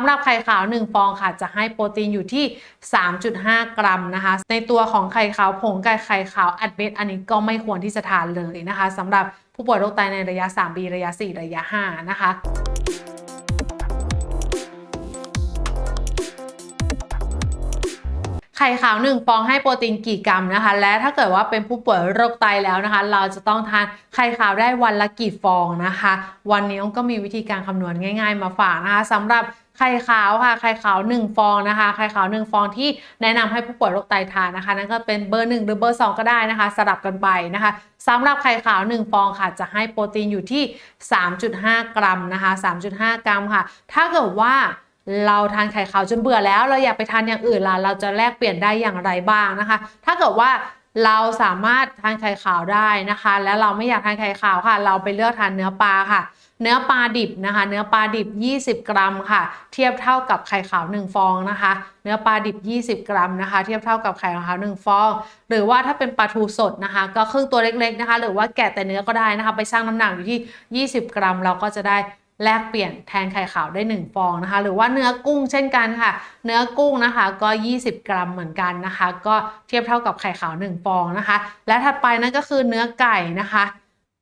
ำหรับไข่ขาว 1 ฟองค่ะ จะให้โปรตีนอยู่ที่ 3.5 กรัมนะคะ ในตัวของไข่ขาวผงกับไข่ขาวอัดเม็ดอันนี้ก็ไม่ควรที่จะทานเลยนะคะสำหรับผู้ป่วยโรคไตในระยะ3ปีระยะ 4 ระยะ 5 นะคะ ไข่ขาว 1 ฟองให้โปรตีนกี่กรัมนะคะ และถ้าเกิดว่าเป็นผู้ป่วยโรคไตแล้วนะคะ เราจะต้องทานไข่ขาวได้วันละกี่ฟองนะคะ วันนี้องก็มีวิธีการคำนวณง่าย ๆ มาฝากนะคะสำหรับไข่ขาวค่ะ ไข่ขาว 1 ฟองนะคะ ไข่ขาว 1 ฟองที่แนะนำให้ผู้ป่วยโรคไตทานนะคะ นั่นก็เป็นเบอร์ 1 หรือเบอร์ 2 ก็ได้นะคะ สลับกันไปนะคะสำหรับไข่ขาว 1 ฟองค่ะ จะให้โปรตีนอยู่ที่ 3.5 กรัมนะคะ 3.5 กรัมค่ะ ถ้าเกิดว่า เราทานไข่ขาวจนเบื่อแล้ว เราอยากไปทานอย่างอื่นล่ะเราจะแลกเปลี่ยนได้อย่างไรบ้างนะคะ ถ้าเกิดว่าเราสามารถทานไข่ขาวได้นะคะ แล้วเราไม่อยากทานไข่ขาวค่ะ เราไปเลือกทานเนื้อปลาค่ะ เนื้อปลาดิบนะคะ เนื้อปลาดิบ 20 กรัมค่ะ เทียบเท่ากับไข่ขาว 1 ฟองนะคะ เนื้อปลาดิบ 20 กรัมนะคะ เทียบเท่ากับไข่ขาว 1 ฟอง หรือว่าถ้าเป็นปลาทูสดนะคะ ก็ครึ่งตัวเล็กๆนะคะ หรือว่าแกะแต่เนื้อก็ได้นะคะ ไปชั่งน้ำหนักอยู่ที่ 20 กรัม เราก็จะได้ แลกเปลี่ยนแทนไข่ขาวได้ 1 ฟองนะคะ หรือว่าเนื้อกุ้งเช่นกันค่ะ เนื้อกุ้งนะคะก็ 20 กรัมเหมือนกันนะคะ ก็เทียบเท่ากับไข่ขาว 1 ฟองนะคะ และถัดไปนั่นก็คือเนื้อไก่นะคะ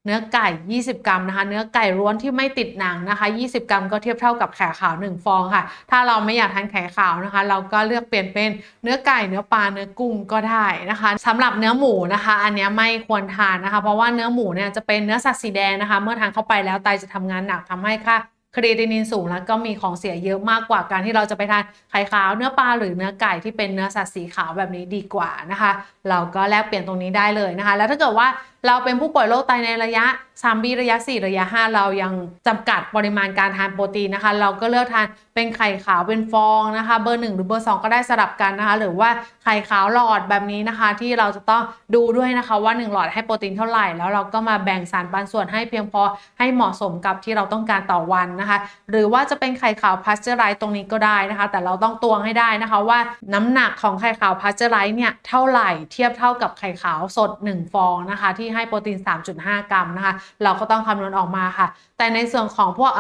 เนื้อไก่ 20 กรัมนะคะ เนื้อไก่ร้วนที่ไม่ติดหนังนะคะ 20 กรัมก็เทียบเท่ากับไข่ขาว 1 ฟองค่ะ ถ้าเราไม่อยากทานไข่ขาวนะคะ เราก็เลือกเปลี่ยนเป็นเนื้อไก่เนื้อปลาเนื้อกุ้งก็ได้นะคะสำหรับเนื้อหมูนะคะ อันนี้ไม่ควรทานนะคะ เพราะว่าเนื้อหมูเนี่ยจะเป็นเนื้อสัตว์สีแดงนะคะ เมื่อทานเข้าไปแล้วไตจะทำงานหนักทำให้ค่าครีดินินสูงแล้วก็มีของเสียเยอะมากกว่าการที่เราจะไปทานไข่ขาวเนื้อปลาหรือเนื้อไก่ที่เป็นเนื้อสัตว์สีขาวแบบนี้ดีกว่านะคะ เราก็แลกเปลี่ยนตรงนี้ได้เลยนะคะ แล้วถ้าเกิดว่า เราเป็นผู้ป่วยโรคไตในระยะ3ปีระยะ 4 ระยะ 5 เรายังจำกัดปริมาณการทานโปรตีนนะคะ เราก็เลือกทานเป็นไข่ขาวเป็นฟองนะคะ เบอร์ 1 หรือเบอร์ 2 ก็ได้สลับกันนะคะ หรือว่าไข่ขาวหลอดแบบนี้นะคะ ที่เราจะต้องดูด้วยนะคะว่า 1 หลอดให้โปรตีนเท่าไหร่ แล้วเราก็มาแบ่งสารปันส่วนให้เพียงพอให้เหมาะสมกับที่เราต้องการต่อวันนะคะ หรือว่าจะเป็นไข่ขาวพาสเจอร์ไรส์ตรงนี้ก็ได้นะคะ แต่เราต้องตวงให้ได้นะคะว่าน้ำหนักของไข่ขาวพาสเจอร์ไรส์เนี่ยเท่าไหร่เทียบเท่ากับไข่ขาวสด 1 ฟองนะคะที่ให้โปรตีน 3.5 กรัมนะคะ เราก็ต้องคำนวณออกมาค่ะ แต่ในส่วนของพวก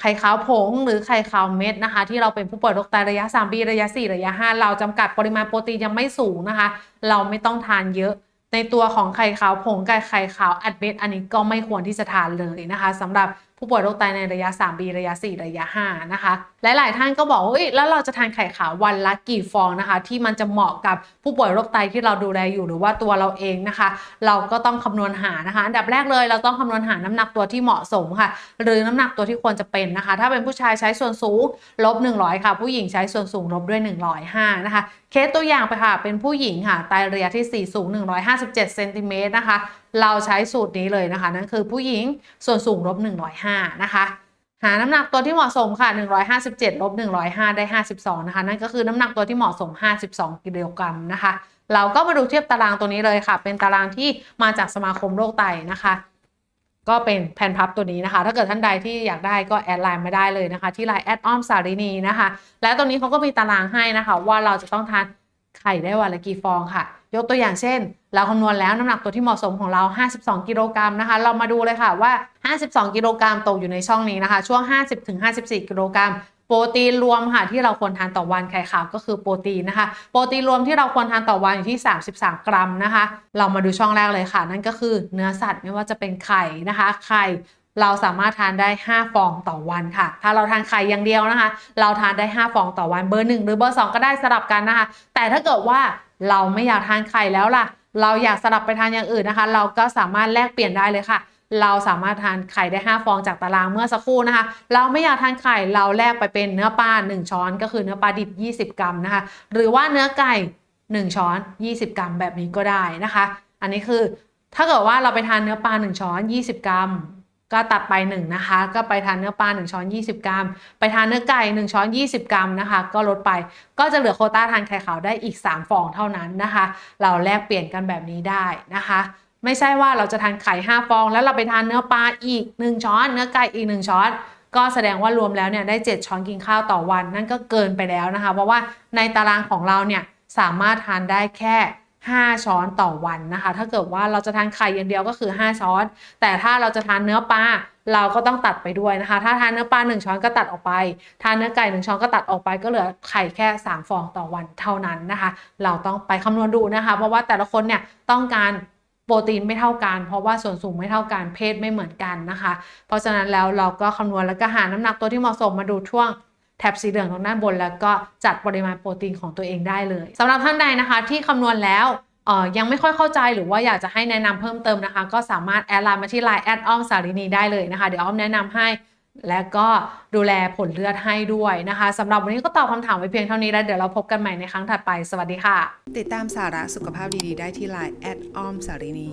ไข่ขาวผงหรือไข่ขาวเม็ดนะคะ ที่เราเป็นผู้ป่วยโรคไตระยะ3ปีระยะ 4 ระยะ 5 เราจำกัดปริมาณโปรตีนยังไม่สูงนะคะ เราไม่ต้องทานเยอะ ในตัวของไข่ขาวผงกับไข่ขาวอัดเม็ดอันนี้ก็ไม่ควรที่จะทานเลยนะคะสำหรับ ผู้ป่วยโรคไตในระยะ3ปีระยะ 4 ระยะ 5 นะคะ หลาย ๆ ท่านก็บอกว่าเอ้ยแล้วเราจะทานไข่ขาววันละกี่ฟองนะคะ ที่มันจะเหมาะกับผู้ป่วยโรคไตที่เราดูแลอยู่หรือว่าตัวเราเองนะคะ เราก็ต้องคำนวณหานะคะ อันดับแรกเลยเราต้องคำนวณหาน้ำหนักตัวที่เหมาะสมค่ะ หรือน้ำหนักตัวที่ควรจะเป็นนะคะ ถ้าเป็นผู้ชายใช้ส่วนสูงลบ 100 ค่ะ ผู้หญิงใช้ส่วนสูงลบด้วย 105 นะคะ เคสตัวอย่างไปค่ะ เป็นผู้หญิงค่ะไตระยะที่ 4 สูง 157เซนติเมตรนะคะ เราใช้สูตรนี้เลยนะคะ นั่นคือผู้หญิงส่วนสูงลบ105นะคะหาน้ำหนักตัวที่เหมาะสมค่ะ 157ลบ105 ได้ 52 นะคะ นั่นก็คือน้ำหนักตัวที่เหมาะสม 52 กิโลกรัมนะคะ เราก็มาดูเทียบตารางตัวนี้เลยค่ะ เป็นตารางที่มาจากสมาคมโรคไตนะคะ ก็เป็นแผ่นพับตัวนี้นะคะ ถ้าเกิดท่านใดที่อยากได้ก็แอดไลน์มาได้เลยนะคะ ที่ไลน์แอดอ้อมสารินีนะคะ และตรงนี้เขาก็มีตารางให้นะคะ ว่าเราจะต้องทาน ไข่ได้วันละกี่ฟองค่ะ ยกตัวอย่างเช่น เราคำนวณแล้วน้ำหนักตัวที่เหมาะสมของเรา 52 กิโลกรัมนะคะ เรามาดูเลยค่ะว่า 52 กิโลกรัมตกอยู่ในช่องนี้นะคะ ช่วง 50-54 กิโลกรัมโปรตีนรวมค่ะที่เราควรทานต่อวันไข่ขาวก็คือโปรตีนนะคะ โปรตีนรวมที่เราควรทานต่อวันอยู่ที่ 33 กรัมนะคะ เรามาดูช่องแรกเลยค่ะ นั่นก็คือเนื้อสัตว์ไม่ว่าจะเป็นไข่นะคะ ไข่ เราสามารถทานได้ 5 ฟองต่อวันค่ะ ถ้าเราทานไข่อย่างเดียวนะคะ เราทานได้ 5 ฟองต่อวันเบอร์ 1 หรือเบอร์ 2 ก็ได้สลับกันนะคะ แต่ถ้าเกิดว่าเราไม่อยากทานไข่แล้วล่ะ เราอยากสลับไปทานอย่างอื่นนะคะ เราก็สามารถแลกเปลี่ยนได้เลยค่ะ เราสามารถทานไข่ได้ 5 ฟองจากตารางเมื่อสักครู่นะคะ เราไม่อยากทานไข่เราแลกไปเป็นเนื้อปลา1 ช้อน ก็คือเนื้อปลาดิบ 20 กรัมนะคะ หรือว่าเนื้อไก่ 1 ช้อน 20 กรัมแบบนี้ก็ได้นะคะ อันนี้คือถ้าเกิดว่าเราไปทานเนื้อปลา 1 ช้อน 20 กรัม ก็ตัดไป1นะคะ ก็ไปทานเนื้อปลา1ช้อน20 กรัม ไปทานเนื้อไก่1ช้อน20 กรัมนะคะ ก็ลดไปก็จะเหลือโคต้าทานไข่ขาวได้อีก 3 ฟองเท่านั้นนะคะ เราแลกเปลี่ยนกันแบบนี้ได้นะคะ ไม่ใช่ว่าเราจะทานไข่5ฟอง แล้วเราไปทานเนื้อปลาอีก 1 ช้อน เนื้อไก่อีก 1 ช้อนก็แสดงว่ารวมแล้วเนี่ยได้ 7 ช้อนกินข้าวต่อวัน นั่นก็เกินไปแล้วนะคะ เพราะว่าในตารางของเราเนี่ยสามารถทานได้แค่ 5 ช้อนต่อวันนะคะ ถ้าเกิดว่าเราจะทานไข่อย่างเดียวก็คือ 5 ช้อน แต่ถ้าเราจะทานเนื้อปลาเราก็ต้องตัดไปด้วยนะคะ ถ้าทานเนื้อปลา1ช้อนก็ตัดออกไป ทานเนื้อไก่1ช้อนก็ตัดออกไป ก็เหลือไข่แค่ 3 ฟองต่อวันเท่านั้นนะคะ เราต้องไปคำนวณดูนะคะ เพราะว่าแต่ละคนเนี่ยต้องการโปรตีนไม่เท่ากัน เพราะว่าส่วนสูงไม่เท่ากัน เพศไม่เหมือนกันนะคะ เพราะฉะนั้นแล้วเราก็คำนวณแล้วก็หาน้ำหนักตัวที่เหมาะสมมาดูช่วง แท็บสีเหลืองตรงด้านบน แล้วก็จัดปริมาณโปรตีนของตัวเองได้เลยสำหรับท่านใดนะคะที่คำนวณแล้วยังไม่ค่อยเข้าใจหรือว่าอยากจะให้แนะนำเพิ่มเติมนะคะ ก็สามารถแอดไลน์มาที่ไลน์แอดอ้อมสารินีได้เลยนะคะ เดี๋ยวอ้อมแนะนำให้และก็ดูแลผลเลือดให้ด้วยนะคะสำหรับวันนี้ก็ตอบคำถามไว้เพียงเท่านี้แล้ว เดี๋ยวเราพบกันใหม่ในครั้งถัดไป สวัสดีค่ะ ติดตามสาระสุขภาพดีๆ ได้ที่ Line แอดอ้อมสารินี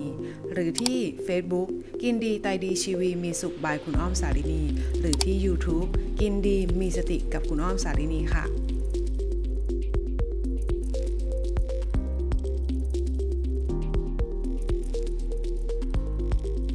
หรือที่ Facebook กินดีไตดีชีวีมีสุขบายคุณอ้อมสารินี หรือที่ YouTube กินดีมีสติกับคุณอ้อมสารินีค่ะ